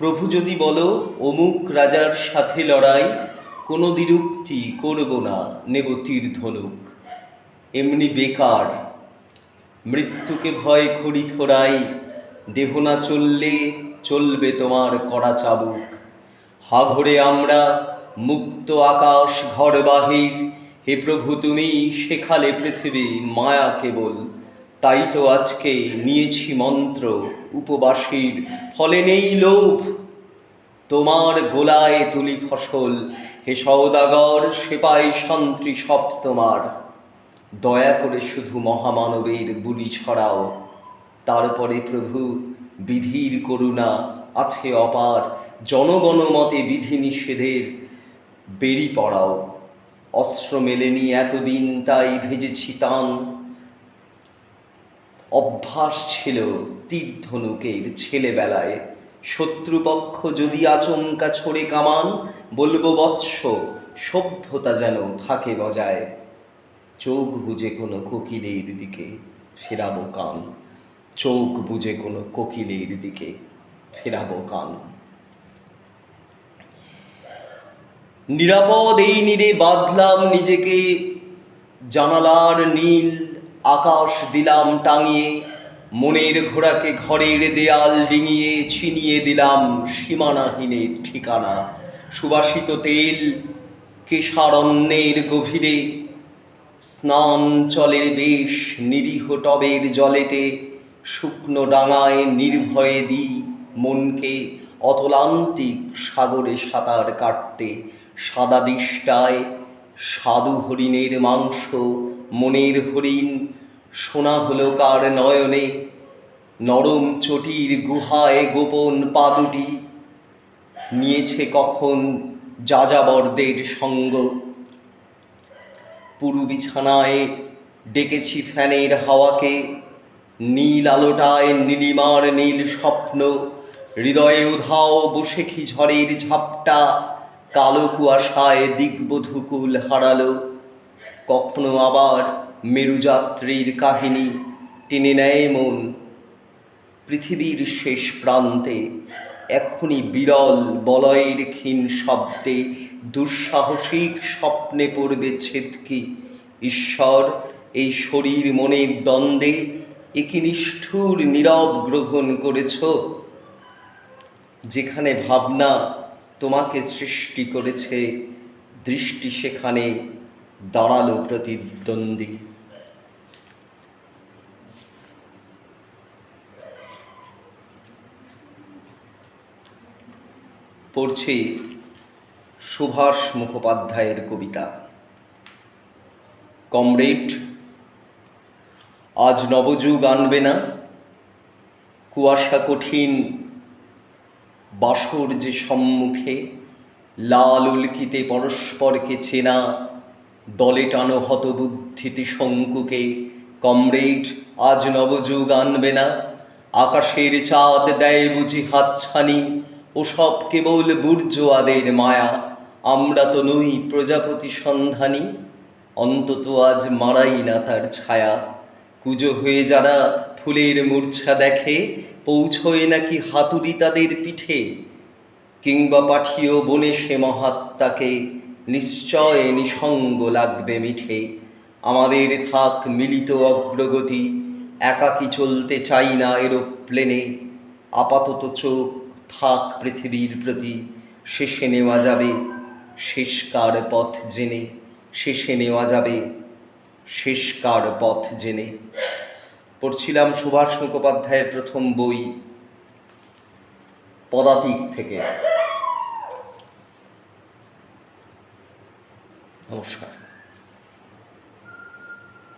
প্রভু যদি বলো, অমুক রাজার সাথে লড়াই, কোনো দ্বিরুক্তি করব না নেব তীর ধনুক। এমনি বেকার, মৃত্যুকে ভয় করি থোড়াই দেহ না চললে চলবে তোমার কড়া চাবুক। হাঘরে আমরা, মুক্ত আকাশ ঘর বাহির, হে প্রভু তুমি শেখালে পৃথিবী মায়া কেবল। তাই তো আজকে নিয়েছি মন্ত্র উপবাসীর। ফলে নেই লোভ। তোমার গোলায় তুলি ফসল। হে সৌদাগর সেপাই সন্ত্রী সব তোমার। দয়া করে শুধু মহামানবের বুলি ছড়াও। তারপরে প্রভু, বিধির করুণা আছে অপার। জনগণ মতে বিধি নিষেধের বেরি পড়াও। অস্ত্র মেলেনি এতদিন, তাই ভেজেছি টান। অভ্যাস ছিল তীর্ধনুকের ছেলেবেলায়। শত্রুপক্ষ যদি আচমকা ছড়ে কামান, বলব বৎস, সভ্যতা যেন থাকে বজায়। চোখ বুঝে কোনো কোকিলের দিকে ফেরাবো কান। চোখ বুঝে কোনো কোকিলের দিকে ফেরাবো কান। নিরাপদ এই নিরে বাঁধলাম নিজেকে। জানালার নীল আকাশ দিলাম টাঙিয়ে, মনের ঘোড়াকে ঘরের দেয়াল ডিঙিয়ে ছিনিয়ে দিলাম সীমানাহীনের ঠিকানা। সুবাসিত তেল কেশারণ্যের গভীরে, স্নান চলের বেশ নিরীহ টবের জলেতে, শুকনো ডাঙায় নির্ভয়ে দিই মনকে অতলান্তিক সাগরে সাঁতার কাটতে। সাদা দিষ্টায় সাধু হরিণের মাংস মনের হরিণ, সোনা হলো কার নয়নে? নরম চটির গুহায় গোপন পা দুটি নিয়েছে কখন যাযাবরদের সঙ্গ? পুরু বিছানায় ডেকেছি ফ্যানের হাওয়াকে। নীল আলোটায় নীলিমার নীল স্বপ্ন। হৃদয়ে উধাও বসেখি ঝড়ের ঝাপটা? কালো কুয়াশায় দিগ্বধুকুল হারালো। কখনো আবার মেরুযাত্রীর কাহিনী টেনে নেয় মন। পৃথিবীর শেষ প্রান্তে এখনই বিরল বলয়ের ক্ষীণ শব্দে দুঃসাহসিক স্বপ্নে পড়বে ছেদকি। ঈশ্বর, এই শরীর মনের দ্বন্দ্বে একি নিষ্ঠুর নীরব গ্রহণ করেছ। যেখানে ভাবনা তোমাকে সৃষ্টি করেছে, দৃষ্টি সেখানে দাঁড়াল প্রতিদ্বন্দ্বী। পড়ছি সুভাষ মুখোপাধ্যায়ের কবিতা। কমরেড, আজ নবযুগ আনবে না। কুয়াশা কঠিন, বাসর যে সম্মুখে, লাল উল্কিতে পরস্পরকে চেনা দলে টানো হতবুদ্ধিতে শঙ্কুকে, কমরেড আজ নবযুগ আনবে না। আকাশের চাঁদ দেয় বুঝি হাতছানি, ও সব কেবল বুর্জোয়াদের মায়া। আমরা তো নই প্রজাপতি সন্ধানী, অন্তত আজ মারাই না তার ছায়া। কুজো হয়ে যারা ফুলের মূর্ছা দেখে, পৌঁছয় নাকি হাতুড়ি তাদের পিঠে? কিংবা পাঠিও বনে সে মহাত্মাকে নিশ্চয় নিসঙ্গ লাগবে মিঠে। আমাদের থাক মিলিত অগ্রগতি একাকি চলতে চাই না এরোপ্লেনে? আপাতত চোখ থাক পৃথিবীর প্রতি, শেষে নেওয়া যাবে শেষকার পথ জেনে, শেষে নেওয়া যাবে শেষকার পথ জেনে। পড়ছিলাম সুভাষ মুখোপাধ্যায়ের প্রথম বই, পদাতিক থেকে। নমস্কার।